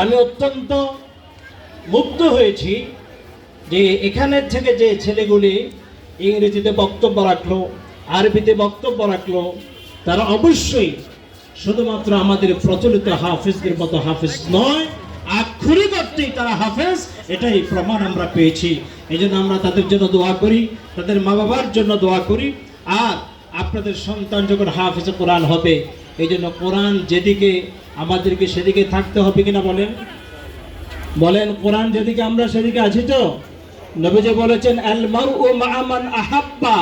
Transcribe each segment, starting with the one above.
আমি অত্যন্ত মুগ্ধ হয়েছি যে এখানের থেকে যে ছেলেগুলি ইংরেজিতে বক্তব্য রাখল, আরবিতে বক্তব্য রাখল, তারা অবশ্যই শুধুমাত্র আমাদের প্রচলিত হাফিজদের মতো হাফিজ নয়, আক্ষরিক অর্থেই তারা হাফেজ, এটাই প্রমাণ আমরা পেয়েছি। এই জন্য আমরা তাদের জন্য দোয়া করি, তাদের মা বাবার জন্য দোয়া করি। আর আপনাদের সন্তান যখন হাফেজ কোরআন হবে এই জন্য কোরআন যেদিকে, আমাদেরকে সেদিকে থাকতে হবে কিনা বলেন? বলেন, কোরআন যেদিকে আমরা সেদিকে আছি তো? নবীজি বলেছেন আহাব্বা,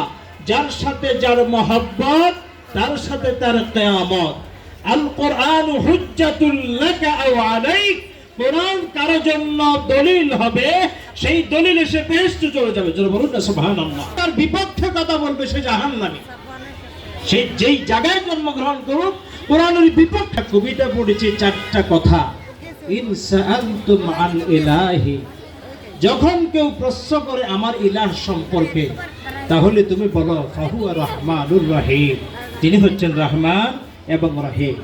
যার সাথে যার মহব্বত, তার সাথে তার কিয়ামত। আল কোরআন কোরআন কারও জন্য দলিল হবে, সেই দলিল এসে বেহেশতে চলে যাবে। বলুন না, সুবহানাল্লাহ। তার বিপক্ষে কথা বলবে সে জাহান্নামী। সে যেই জায়গায় জন্মগ্রহণ করুক, কোরআনের বিপক্ষে কবিতা পড়েছে চারটা কথা। আন ইলাহি। যখন কেউ প্রশ্ন করে আমার ইলাহ সম্পর্কে, তাহলে তুমি বলো, ফাহুয়া রহমানুর রহিম। তিনি হচ্ছেন রহমান এবং রহিম।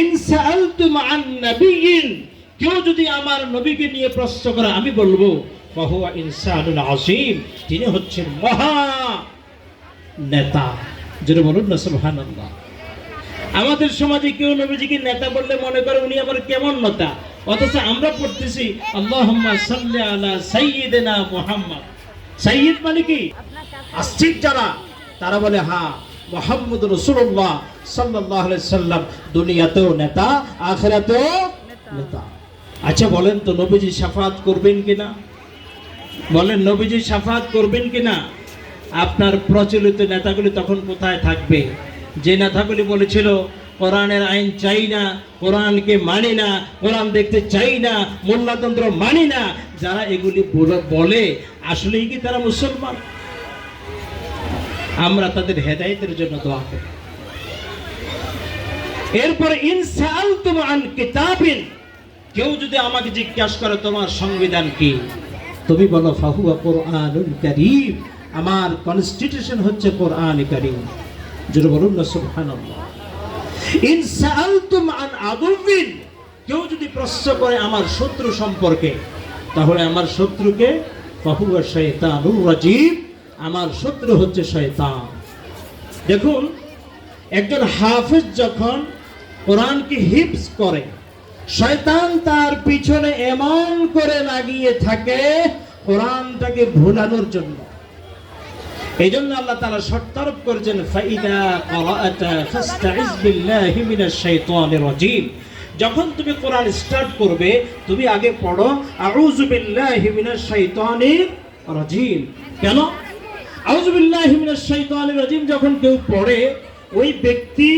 ইন সাআলতুম আন নাবিয়িন কেউ যদি আমার নবীকে নিয়ে প্রশ্ন করে, আমি বলব, ফাহুয়া ইনসানুল আসিম তিনি হচ্ছেন মহা নেতা। যেটা বলুন না, সুবহানাল্লাহ। আমাদের সমাজে কেউ নবীজিকে নেতা বললে মনে করে উনি আবার কেমন নেতা? অথচ আমরা পড়তেছি, আল্লাহুম্মা সাল্লি আলা সাইয়্যিদিনা মুহাম্মদ। সাইয়্যিদ মানে কি? আস্তিক যারা, তারা বলে হ্যাঁ মোহাম্মদ রসুল্লাহ আলাইহি সাল্লাম। দুনিয়াতেও নেতা, আখিরাতেও নেতা। আচ্ছা বলেন তো, নবীজি শাফাত করবেন কিনা? বলেন, নবীজি শাফাত করবেন কিনা? আপনার প্রচলিত নেতাগুলি তখন কোথায় থাকবে? যে নেতাগুলি বলেছিল, কোরআনের আইন চাই না, কোরআনকে মানি না, কোরআন দেখতে চাই না মোল্লাতন্ত্র মানি না। যারা এগুলি বলে আসলেই কি তারা মুসলমান? আমরা তাদের হেদায়েতের জন্য দোয়া করি। এরপরে ইনসাল আন কিতাবিন। কেউ যদি আমাকে জিজ্ঞাসা করে, তোমার সংবিধান কি? তুমি বলো, ফাহুয়া কোরআনুল কারীম। আমার কনস্টিটিউশন হচ্ছে কোরআন কারীম। জোরে বলুন না ইন কেউ যদি প্রশ্ন করে আমার শত্রু সম্পর্কে, তাহলে আমার শত্রুকে, ফাহুয়া শয়তানুর রাজীব, আমার শত্রু হচ্ছে শয়তান দেখুন, একজন হাফেজ যখন কোরআনকে হিপস করে শয়তান তার পিছনে এমন করে লাগিয়ে থাকে কোরআনটাকে ভুলানোর জন্য। এই জন্য আল্লাহ তাআলা শর্তারোপ করেছেন, ফাইদা ক্রাআতা ফাস্তাইজ বিল্লাহি মিনাশ শাইতানির রাজীম। যখন তুমি কোরআন স্টার্ট করবে, তুমি আগে পড়ো, আউযু বিল্লাহি মিনাশ শাইতানির রাজীম। কেন? আউযু বিল্লাহি মিনাশ শাইতানির রাজীম যখন কেউ পড়ে, ওই ব্যক্তি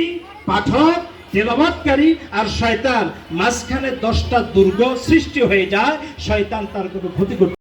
পাঠক তেলাবাতকারী আর শয়তান, মাঝখানে দশটা দুর্গ সৃষ্টি হয়ে যায়, শয়তান তার কোনো ক্ষতি করতে